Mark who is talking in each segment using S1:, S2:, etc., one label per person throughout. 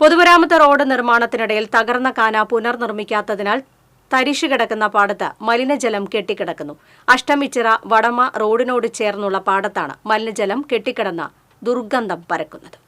S1: പൊതുമരാമത്ത് റോഡ് നിർമ്മാണത്തിനിടയിൽ തകർന്ന കാന പുനർനിർമ്മിക്കാത്തതിനാൽ തരിശു കിടക്കുന്ന പാടത്ത് മലിനജലം കെട്ടിക്കിടക്കുന്നു. അഷ്ടമിച്ചിറ വടമ റോഡിനോട് ചേർന്നുള്ള പാടത്താണ് മലിനജലം കെട്ടിക്കിടന്ന ദുർഗന്ധം പരക്കുന്നത്.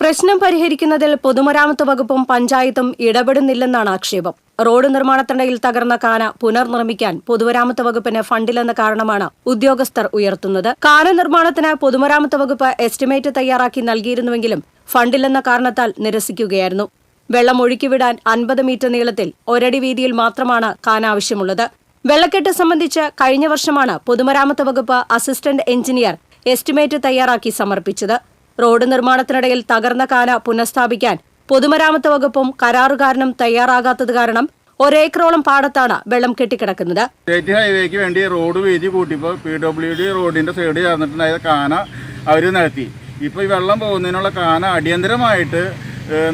S1: പ്രശ്നം പരിഹരിക്കുന്നതിൽ പൊതുമരാമത്ത് വകുപ്പും പഞ്ചായത്തും ഇടപെടുന്നില്ലെന്നാണ് ആക്ഷേപം. റോഡ് നിർമ്മാണത്തിനിടയിൽ തകർന്ന കാന പുനർനിർമ്മിക്കാൻ പൊതുമരാമത്ത് വകുപ്പിന് ഫണ്ടില്ലെന്ന കാരണമാണ് ഉദ്യോഗസ്ഥർ ഉയർത്തുന്നത്. കാന നിർമ്മാണത്തിന് പൊതുമരാമത്ത് വകുപ്പ് എസ്റ്റിമേറ്റ് തയ്യാറാക്കി നൽകിയിരുന്നുവെങ്കിലും ഫണ്ടില്ലെന്ന കാരണത്താൽ നിരസിക്കുകയായിരുന്നു. വെള്ളം ഒഴുക്കിവിടാൻ അൻപത് മീറ്റർ നീളത്തിൽ ഒരടി വീതിയിൽ മാത്രമാണ് കാന ആവശ്യമുള്ളത്. വെള്ളക്കെട്ട് സംബന്ധിച്ച് കഴിഞ്ഞ വർഷമാണ് പൊതുമരാമത്ത് വകുപ്പ് അസിസ്റ്റന്റ് എഞ്ചിനീയർ എസ്റ്റിമേറ്റ് തയ്യാറാക്കി സമർപ്പിച്ചത്. റോഡ് നിർമ്മാണത്തിനിടയിൽ തകർന്ന കാന പുനഃസ്ഥാപിക്കാൻ പൊതുമരാമത്ത് വകുപ്പും കരാറുകാരനും തയ്യാറാകാത്തത് കാരണം ഒരേക്കറോളം പാടത്താണ് വെള്ളം കെട്ടിക്കിടക്കുന്നത്.
S2: സ്റ്റേറ്റ് ഹൈവേക്ക് വേണ്ടി റോഡ് വീതി കൂട്ടിയപ്പോൾ പി ഡബ്ല്യു ഡി റോഡിന്റെ സൈഡ് ചേർന്നിട്ടുണ്ടായ കാന അവർ നിരത്തി. ഇപ്പോൾ ഈ വെള്ളം പോകുന്നതിനുള്ള കാന അടിയന്തരമായിട്ട്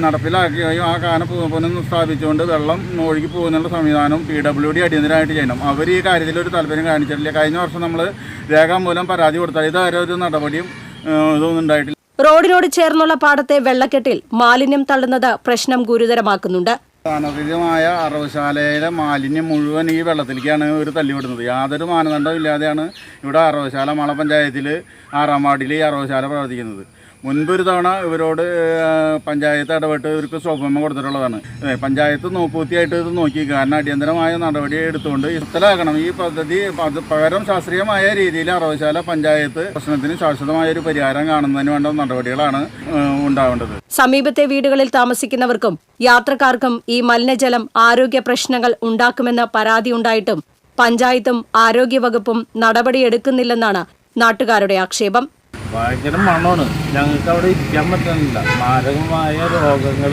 S2: നടപ്പിലാക്കുകയും ആ കാന പുനഃ സ്ഥാപിച്ചുകൊണ്ട് വെള്ളം ഒഴുകി പോകുന്നുള്ള സംവിധാനം പി ഡബ്ല്യു ഡി അടിയന്തരമായിട്ട് ചെയ്യണം. അവർ ഈ കാര്യത്തിൽ ഒരു താല്പര്യം കാണിച്ചിട്ടില്ല. കഴിഞ്ഞ വർഷം നമ്മൾ രേഖാമൂലം പരാതി കൊടുത്താൽ ഇതുവരെ ഒരു നടപടിയും ഇതൊന്നും ഉണ്ടായിട്ടില്ല.
S1: റോഡിനോട് ചേർന്നുള്ള പാടത്തെ വെള്ളക്കെട്ടിൽ മാലിന്യം തള്ളുന്നത് പ്രശ്നം ഗുരുതരമാക്കുന്നുണ്ട്.
S2: അനധികൃതമായ അറവശാലയിലെ മാലിന്യം മുഴുവൻ ഈ വെള്ളത്തിലേക്കാണ് ഇവർ തല്ലിവിടുന്നത് യാതൊരു മാനദണ്ഡവും ഇല്ലാതെയാണ് ഇവിടെ അറവശാല മള പഞ്ചായത്തിൽ ആറാം വാർഡിൽ ഈ അറവശാല പ്രവർത്തിക്കുന്നത്. മുൻപൊരു തവണ ഇവരോട് പഞ്ചായത്ത് ഇടപെട്ട് ഇവർക്ക് സ്വഭമ കൊടുത്തിട്ടുള്ളതാണ്. പഞ്ചായത്ത് നോക്കൂത്തിയായിട്ട് ഇത് നോക്കി. കാരണം അടിയന്തരമായ നടപടി എടുത്തുകൊണ്ട് ഇത്തരമാക്കണം ഈ പദ്ധതി പകരം ശാസ്ത്രീയമായ രീതിയിൽ അറവശാല പഞ്ചായത്ത് പ്രശ്നത്തിന് ശാശ്വതമായ ഒരു പരിഹാരം കാണുന്നതിന് വേണ്ട നടപടികളാണ് ഉണ്ടാവേണ്ടത്.
S1: സമീപത്തെ വീടുകളിൽ താമസിക്കുന്നവർക്കും യാത്രക്കാർക്കും ഈ മലിനജലം ആരോഗ്യ പ്രശ്നങ്ങൾ ഉണ്ടാക്കുമെന്ന പരാതി ഉണ്ടായിട്ടും പഞ്ചായത്തും ആരോഗ്യവകുപ്പും നടപടിയെടുക്കുന്നില്ലെന്നാണ് നാട്ടുകാരുടെ ആക്ഷേപം.
S3: ഭയങ്കര മണമാണ്. ഞങ്ങൾക്ക് അവിടെ ഇരിക്കാൻ പറ്റുന്നില്ല മാരകമായ രോഗങ്ങൾ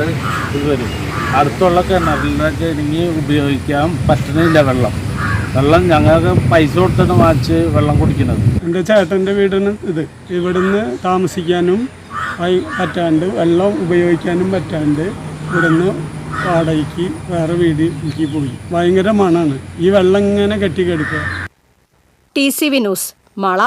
S3: ഇത് വരും. അടുത്തുള്ള കിണറിലൊക്കെ ഇനി ഉപയോഗിക്കാൻ പറ്റുന്നില്ല വെള്ളം. വെള്ളം ഞങ്ങൾക്ക് പൈസ കൊടുത്തിട്ട് വാച്ച് വെള്ളം കുടിക്കുന്നത്.
S4: എന്റെ ചേട്ടന്റെ വീടിന് ഇത്. ഇവിടുന്ന് താമസിക്കാനും ആയി പറ്റാണ്ട് വെള്ളം ഉപയോഗിക്കാനും പറ്റാണ്ട് ഇവിടുന്ന് വാടകയ്ക്ക് വേറെ വീട്ടിലേക്ക് പോയി. ഭയങ്കര മണാണ്. ഈ വെള്ളം ഇങ്ങനെ കെട്ടിക്കെടുക്കുക.
S1: T C V news Mala.